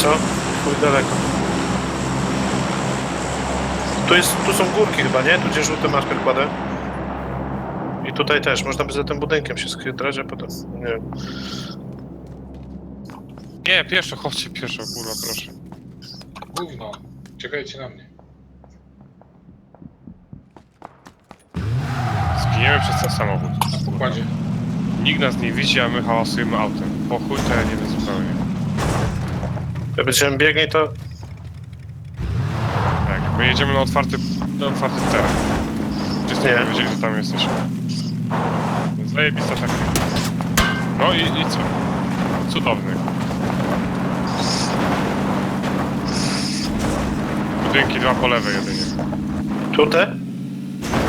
co? Chuj daleko. Tu, jest, tu są górki chyba, nie? Tu gdzie żółty marker kładę. I tutaj też. Można by za tym budynkiem się skrytrać, a potem... Nie wiem. Nie, pieszo, chodźcie pieszo, kurwa, proszę. Gówno. Czekajcie na mnie. Zginiemy przez ten samochód. Na pokładzie. Nikt nas nie widzi, a my hałasujemy autem. Po chuj to ja nie wiem zupełnie. Jak będziemy biegli, to... Tak, my jedziemy na otwarty, na otwarty teren. Wszyscy Nie. nie wiedzieli, że tam jesteśmy. Zajebista taktyka. No i, i co? Cudowny. Budynki dwa po lewej jedynie. Tutaj?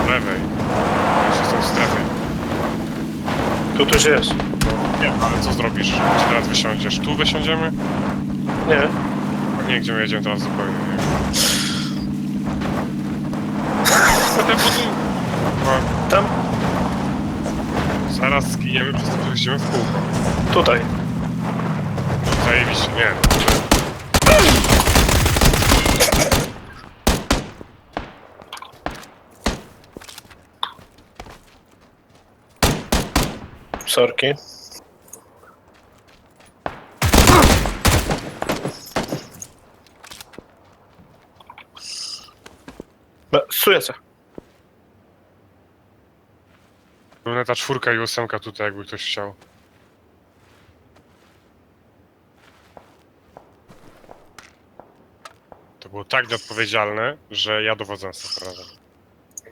Po lewej. Jeszcze są w strefie. Tu też jest. Nie, ale co zrobisz? Gdzie teraz wysiądziesz? Tu wysiądziemy? Nie. Nie, gdzie my jedziemy teraz zupełnie, nie. Chyba Tam? Zaraz zginiemy przez to, że jeździmy w kółko. Tutaj. Zajebiście, nie. Sorki. Sujeca. Była ta czwórka i ósemka tutaj, jakby ktoś chciał. To było tak nieodpowiedzialne, że ja dowodzę następnym razem.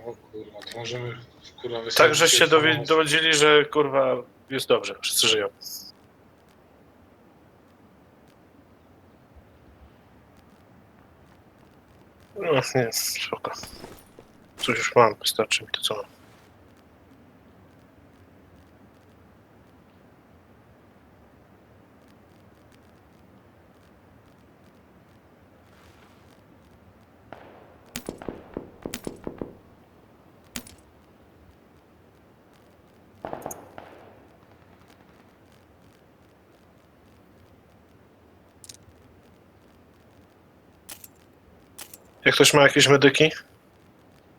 O kurwa, to możemy kurwa wysadzić Tak, dowi- noc. dowiedzieli, że kurwa jest dobrze, wszyscy żyją. No, nie, spoko. Coś już mam, wystarczy mi to co mam. Jak ktoś ma jakieś medyki?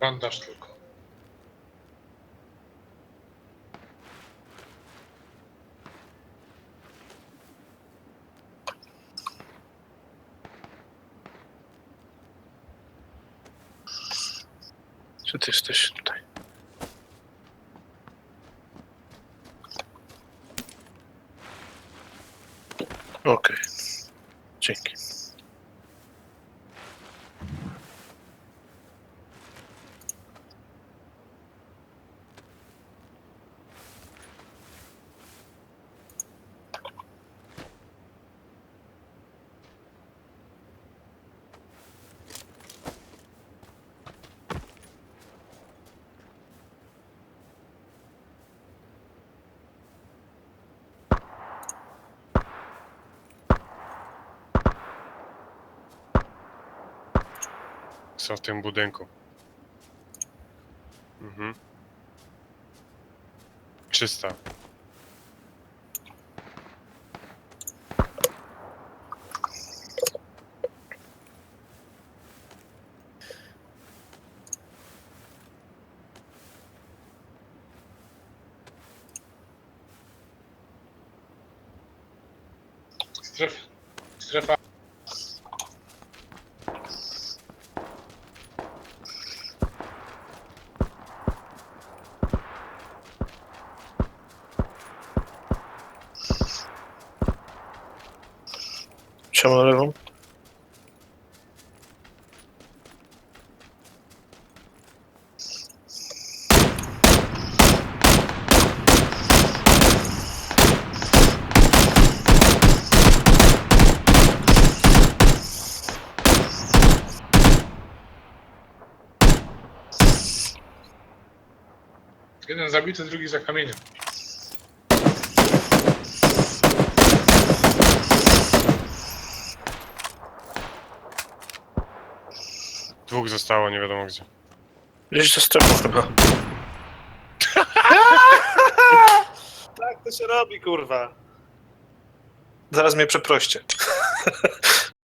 Bandaż tylko. Czy ty jesteś tutaj? Okej. Dzięki. Są w tym budynku. Mhm. Czysta. Strefa. Strefa. Siema lewą. Jeden zabity, drugi za kamieniem. Dwóch zostało, nie wiadomo gdzie. Gdzieś za strefą chyba. tak to się robi, kurwa. Zaraz mnie przeproście.